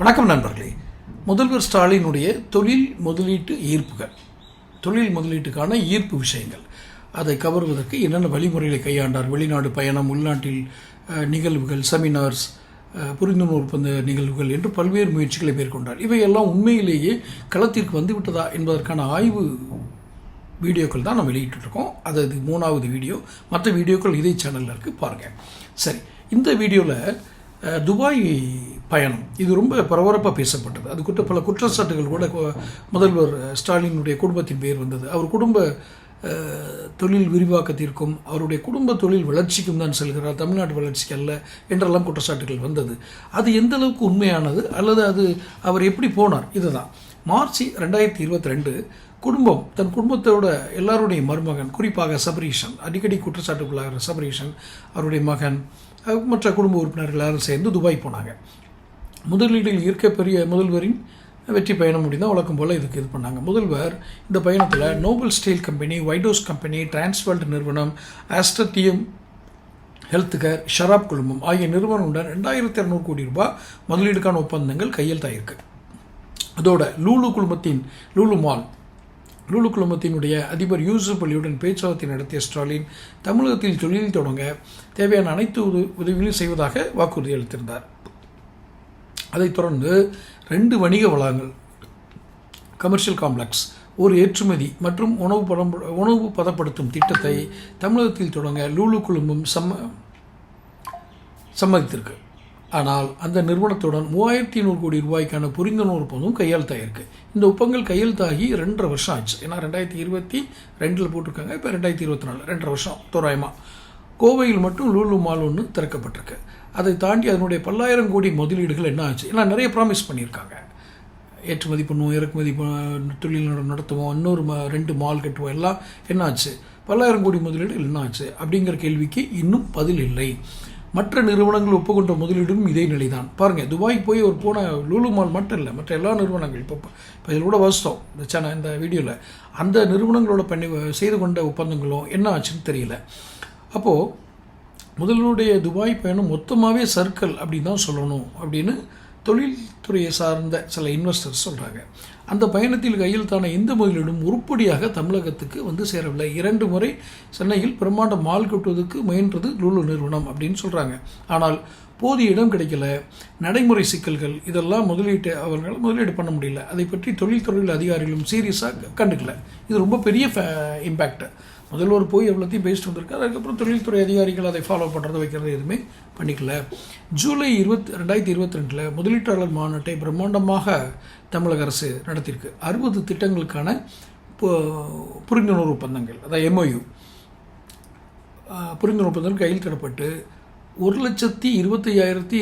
வணக்கம் நண்பர்களே. முதல்வர் ஸ்டாலினுடைய தொழில் முதலீட்டு ஈர்ப்புகள். தொழில் முதலீட்டுக்கான ஈர்ப்பு விஷயங்கள். அதை கவர்வதற்கு என்னென்ன வழிமுறைகளை கையாண்டார்? வெளிநாடு பயணம் உள்நாட்டில் நிகழ்வுகள் செமினார்ஸ் புரிந்துணர்வு ஒப்பந்த நிகழ்வுகள் என்று பல்வேறு முயற்சிகளை மேற்கொண்டார். இவையெல்லாம் உண்மையிலேயே களத்திற்கு வந்துவிட்டதா என்பதற்கான ஆய்வு வீடியோக்கள் தான் நம்ம வெளியிட்டுருக்கோம். அது இது மூணாவது வீடியோ. மற்ற வீடியோக்கள் இதே சேனலில் இருக்குது பாருங்கள் சரி இந்த வீடியோவில் துபாய் பயணம். இது ரொம்ப பரபரப்பாக பேசப்பட்டது. அது குற்ற பல குற்றச்சாட்டுகள் கூட முதல்வர் ஸ்டாலினுடைய குடும்பத்தின் பேர் வந்தது. அவர் குடும்ப தொழில் விரிவாக்கத்திற்கும் அவருடைய குடும்ப தொழில் வளர்ச்சிக்கும் தான் செல்கிறார். தமிழ்நாட்டு வளர்ச்சிக்கு அல்ல என்றெல்லாம் குற்றச்சாட்டுகள் வந்தது. அது எந்த அளவுக்கு உண்மையானது? அல்லது அது அவர் எப்படி போனார்? இதுதான். மார்ச் ரெண்டாயிரத்தி இருபத்தி ரெண்டு குடும்பம் தன் குடும்பத்தோட எல்லாருடைய மருமகன் குறிப்பாக சபரீஷன் அடிக்கடி குற்றச்சாட்டுக்குள்ளாகிற சபரீஷன் அவருடைய மகன் மற்ற குடும்ப உறுப்பினர்கள் எல்லாரும் சேர்ந்து துபாய் போனாங்க. முதலீட்டில் இருக்க பெரிய முதல்வரின் வெற்றி பயணம் முடிந்தால் வழக்கம் போல் இதுக்கு இது பண்ணாங்க. முதல்வர் இந்த பயணத்தில் நோபல் ஸ்டீல் கம்பெனி வைடோஸ் கம்பெனி டிரான்ஸ்வர்ல்ட் நிறுவனம் ஆஸ்டர் ஹெல்த் கேர் ஷராப் குழுமம் ஆகிய நிறுவனங்களுடன் ரெண்டாயிரத்தி இரநூறு கோடி ரூபாய் முதலீடுக்கான ஒப்பந்தங்கள் கையெழுத்தாயிருக்கு. அதோட லூலு குழுமத்தின் லூலு மால் லூலு குழுமத்தினுடைய அதிபர் யூசுப் அலியுடன் பேச்சுவார்த்தை நடத்திய ஸ்டாலின் தமிழகத்தில் தொழில் தொடங்க தேவையான அனைத்து உதவி உதவிகளையும் செய்வதாக வாக்குறுதி அளித்திருந்தார். அதைத் தொடர்ந்து ரெண்டு வணிக வளாகங்கள் கமர்ஷியல் காம்ப்ளெக்ஸ் ஒரு ஏற்றுமதி மற்றும் உணவு படம் உணவு பதப்படுத்தும் திட்டத்தை தமிழகத்தில் தொடங்க லூலு குழுமம் சம்ம சம்மதித்திருக்கு. ஆனால் அந்த நிறுவனத்துடன் மூவாயிரத்தி நூறு கோடி ரூபாய்க்கான புரிந்துணர்வு ஒப்பந்தம் கையெழுத்தாயிருக்கு இந்த ஒப்பங்கள் கையெழுத்தாகி ரெண்டரை வருஷம் ஆச்சு. ஏன்னா ரெண்டாயிரத்தி இருபத்தி ரெண்டில் போட்டிருக்காங்க இப்போ ரெண்டாயிரத்தி இருபத்தி நாலு ரெண்டரை வருஷம் தோராயமாக கோவையில் மட்டும் லூலு மால் ஒன்று திறக்கப்பட்டிருக்கு. அதை தாண்டி அதனுடைய பல்லாயிரம் கோடி முதலீடுகள் என்ன ஆச்சு? ஏன்னா நிறைய ப்ராமிஸ் பண்ணியிருக்காங்க. ஏற்றுமதி பண்ணுவோம் இறக்குமதி தொழில் நடத்துவோம் இன்னொரு ம ரெண்டு மால் கட்டுவோம் எல்லாம் என்னாச்சு பல்லாயிரம் கோடி முதலீடுகள் என்னாச்சு அப்படிங்கிற கேள்விக்கு இன்னும் பதில் இல்லை. மற்ற நிறுவனங்கள் ஒப்புக்கொண்ட முதலீடும் இதே நிலைதான். பாருங்கள் துபாய் போய் ஒரு போன லூலு மால் மட்டும் இல்லை மற்ற எல்லா நிறுவனங்கள். இப்போ இப்போ இதில் கூட வசித்தோம் இந்த சேனல் இந்த வீடியோவில் அந்த நிறுவனங்களோட பண்ணி செய்து கொண்ட ஒப்பந்தங்களும் என்ன ஆச்சுன்னு தெரியல. அப்போது முதல்வருடைய துபாய் பயணம் மொத்தமாகவே சர்க்கிள் அப்படின்னு தான் சொல்லணும் அப்படின்னு தொழில்துறையை சார்ந்த சில இன்வெஸ்டர்ஸ் சொல்கிறாங்க அந்த பயணத்தில் கையெழுத்தான எந்த முதலீடும் உருப்படியாக தமிழகத்துக்கு வந்து சேரவில்லை. இரண்டு முறை சென்னையில் பிரம்மாண்ட மால் கட்டுவதற்கு முயன்றது லூலு நிறுவனம் அப்படின்னு சொல்கிறாங்க ஆனால் போதிய இடம் கிடைக்கல. நடைமுறை சிக்கல்கள் இதெல்லாம் முதலீட்டு அவர்களால் முதலீடு பண்ண முடியல. அதை பற்றி தொழில்துறையில் அதிகாரிகளும் சீரியஸாக கண்டுக்கல. இது ரொம்ப பெரிய இம்பேக்ட் முதல்வர் போய் எவ்வளோத்தையும் பேசிட்டு வந்திருக்காரு. அதுக்கப்புறம் தொழில்துறை அதிகாரிகள் அதை ஃபாலோ பண்ணுறது வைக்கிறது எதுவுமே பண்ணிக்கல. ஜூலை இருபத்தி ரெண்டாயிரத்தி இருபத்தி ரெண்டில் முதலீட்டாளர் மாநாட்டை பிரம்மாண்டமாக தமிழக அரசு நடத்தியிருக்கு. அறுபது திட்டங்களுக்கான புரிந்துணர்வு ஒப்பந்தங்கள் அதாவது எம்ஓயு புரிந்துணர்வு ஒப்பந்தங்கள் கையெழுத்திடப்பட்டு ஒரு லட்சத்தி இருபத்தையாயிரத்தி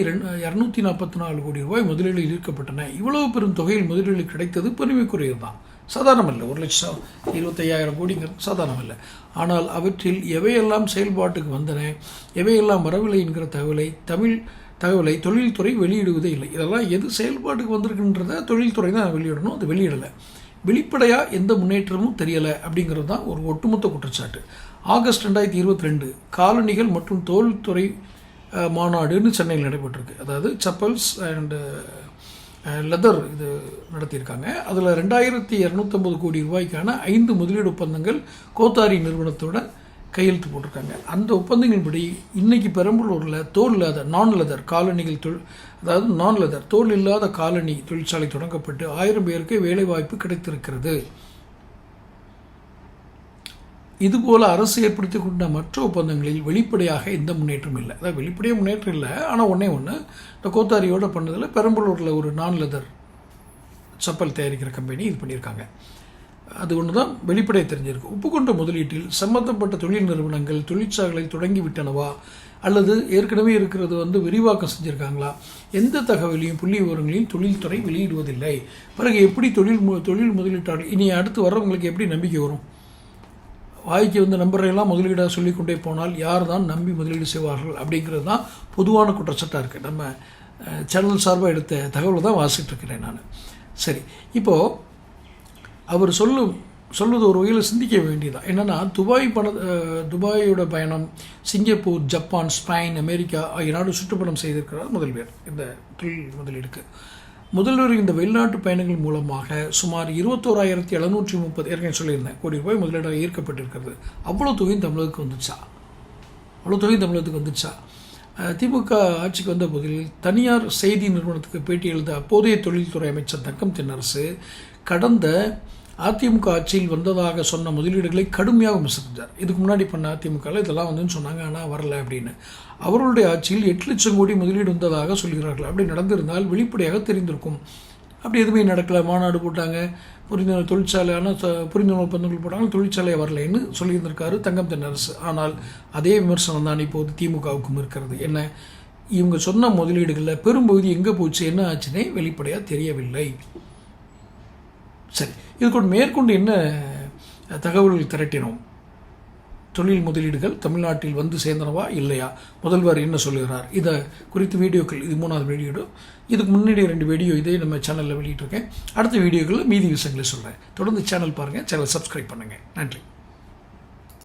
இரநூத்தி நாற்பத்தி நாலு கோடி ரூபாய் முதலீடு ஈர்க்கப்பட்டன. இவ்வளவு பெரும் தொகையில் முதலீடு கிடைத்தது பெருமைக்குரியது தான் சாதாரணம் இல்லை ஒரு லட்சம் இருபத்தையாயிரம் கோடிங்கிறது சாதாரணம் இல்லை ஆனால் அவற்றில் எவையெல்லாம் செயல்பாட்டுக்கு வந்தன எவையெல்லாம் வரவில்லை என்கிற தகவலை தமிழ் தகவலை தொழில்துறை வெளியிடுவதே இல்லை. இதெல்லாம் எது செயல்பாட்டுக்கு வந்திருக்குன்றத தொழில்துறை தான் வெளியிடணும் அது வெளியிடலை. வெளிப்படையாக எந்த முன்னேற்றமும் தெரியலை அப்படிங்கிறது தான் ஒரு ஒட்டுமொத்த குற்றச்சாட்டு. ஆகஸ்ட் ரெண்டாயிரத்தி இருபத்தி ரெண்டு காலணிகள் மற்றும் தொழில்துறை மாநாடுன்னு சென்னையில் நடைபெற்றிருக்கு. அதாவது சப்பல்ஸ் அண்டு லெதர் இது நடத்தியிருக்காங்க. அதில் ரெண்டாயிரத்தி இரநூத்தம்பது கோடி ரூபாய்க்கான ஐந்து முதலீடு ஒப்பந்தங்கள் கோத்தாரி நிறுவனத்தோட கையெழுத்து போட்டிருக்காங்க. அந்த ஒப்பந்தங்களின்படி இன்னைக்கு பெரம்பலூரில் தோல் இல்லாத நான் லெதர் காலணிகள் தொழில் அதாவது நான் லெதர் தோல் இல்லாத காலனி தொழிற்சாலை தொடங்கப்பட்டு ஆயிரம் பேருக்கு வேலைவாய்ப்பு கிடைத்திருக்கிறது. இதுபோல அரசு ஏற்படுத்தி கொண்ட மற்ற ஒப்பந்தங்களில் வெளிப்படையாக எந்த முன்னேற்றமும் இல்லை. அதாவது வெளிப்படையாக முன்னேற்றம் இல்லை. ஆனால் ஒன்றே ஒன்று இந்த கோத்தாரியோடு பண்ணதில் பெரம்பலூரில் ஒரு நான் லெதர் செப்பல் தயாரிக்கிற கம்பெனி இது பண்ணியிருக்காங்க. அது ஒன்று தான் வெளிப்படைய தெரிஞ்சிருக்கு. ஒப்புக்கொண்ட முதலீட்டில் சம்பந்தப்பட்ட தொழில் நிறுவனங்கள் தொழிற்சாலைகளை தொடங்கி விட்டனவா அல்லது ஏற்கனவே இருக்கிறது வந்து விரிவாக்கம் செஞ்சுருக்காங்களா? எந்த தகவலையும் புள்ளி விவரங்களையும் தொழில்துறை வெளியிடுவதில்லை. பிறகு எப்படி தொழில் மு- தொழில் முதலீட்டாளர் இனி அடுத்து வர்றவங்களுக்கு எப்படி நம்பிக்கை வரும்? வாய்க்கு வந்து நம்பரையெல்லாம் முதலீடாக சொல்லிக்கொண்டே போனால் யார் தான் நம்பி முதலீடு செய்வார்கள் அப்படிங்கிறது தான் பொதுவான குற்றச்சாட்டாக இருக்குது நம்ம சேனல் சார்பாக எடுத்த தகவலை தான் வாசிட்டுருக்கிறேன் நான். சரி இப்போது அவர் சொல்லும் சொல்வது ஒரு வகையில் சிந்திக்க வேண்டியதான் என்னென்னா துபாய் பண துபாயோட பயணம் சிங்கப்பூர் ஜப்பான் ஸ்பெயின் அமெரிக்கா ஆகிய நாடு சுற்றுப்பயணம் செய்திருக்கிறார் முதல்வர். இந்த தொழில் முதலீடுக்கு. முதல்வர் இந்த வெளிநாட்டு பயணங்கள் மூலமாக சுமார் இருபத்தோராயிரத்தி எழுநூற்றி முப்பது ஏற்கனவே சொல்லியிருந்தேன் கோடி ரூபாய் முதலீடாக ஈர்க்கப்பட்டிருக்கிறது. அவ்வளோ தொகையும் தமிழகத்துக்கு வந்துச்சா? அவ்வளோ தொகையும் தமிழகத்துக்கு வந்துச்சா? திமுக ஆட்சிக்கு வந்த போதில் தனியார் செய்தி நிறுவனத்துக்கு பேட்டி எழுத அப்போதைய தொழில்துறை அமைச்சர் தக்கம் தென்னரசு கடந்த அதிமுக ஆட்சியில் வந்ததாக சொன்ன முதலீடுகளை கடுமையாக விமர்சித்தார். இதுக்கு முன்னாடி பண்ண அதிமுகவில் இதெல்லாம் வந்துன்னு சொன்னாங்க ஆனால் வரல அப்படின்னு. அவர்களுடைய ஆட்சியில் எட்டு லட்சம் கோடி முதலீடு வந்ததாக சொல்கிறார்கள். அப்படி நடந்திருந்தால் வெளிப்படையாக தெரிந்திருக்கும். அப்படி எதுவுமே நடக்கல. மாநாடு போட்டாங்க புரிந்துணர்வு தொழிற்சாலை ஆனால் புரிந்துணர்வு ஒப்பந்தங்கள் போட்டாங்க தொழிற்சாலை வரலைன்னு சொல்லியிருந்திருக்காரு தங்கம் தென்னரசு ஆனால் அதே விமர்சனம் தான் இப்போது திமுகவுக்கும் இருக்கிறது. என்ன? இவங்க சொன்ன முதலீடுகளில் பெரும்பகுதி எங்கே போச்சு என்ன ஆச்சுன்னே வெளிப்படையாக தெரியவில்லை. சரி இதுக்கு ஒரு மேற்கொண்டு என்ன தகவல்கள் திரட்டினோம்? தொழில் முதலீடுகள் தமிழ்நாட்டில் வந்து சேர்ந்தனவா இல்லையா? முதல்வர் என்ன சொல்லுகிறார்? இதை குறித்து வீடியோக்கள் இது மூணாவது வீடியோ இதுக்கு முன்னாடி ரெண்டு வீடியோ இதே நம்ம சேனலில் வெளியிட்டிருக்கேன். அடுத்த வீடியோக்களில் மீதி விஷயங்களை சொல்கிறேன் தொடர்ந்து சேனல் பாருங்கள் சேனல் சப்ஸ்கிரைப் பண்ணுங்கள் நன்றி.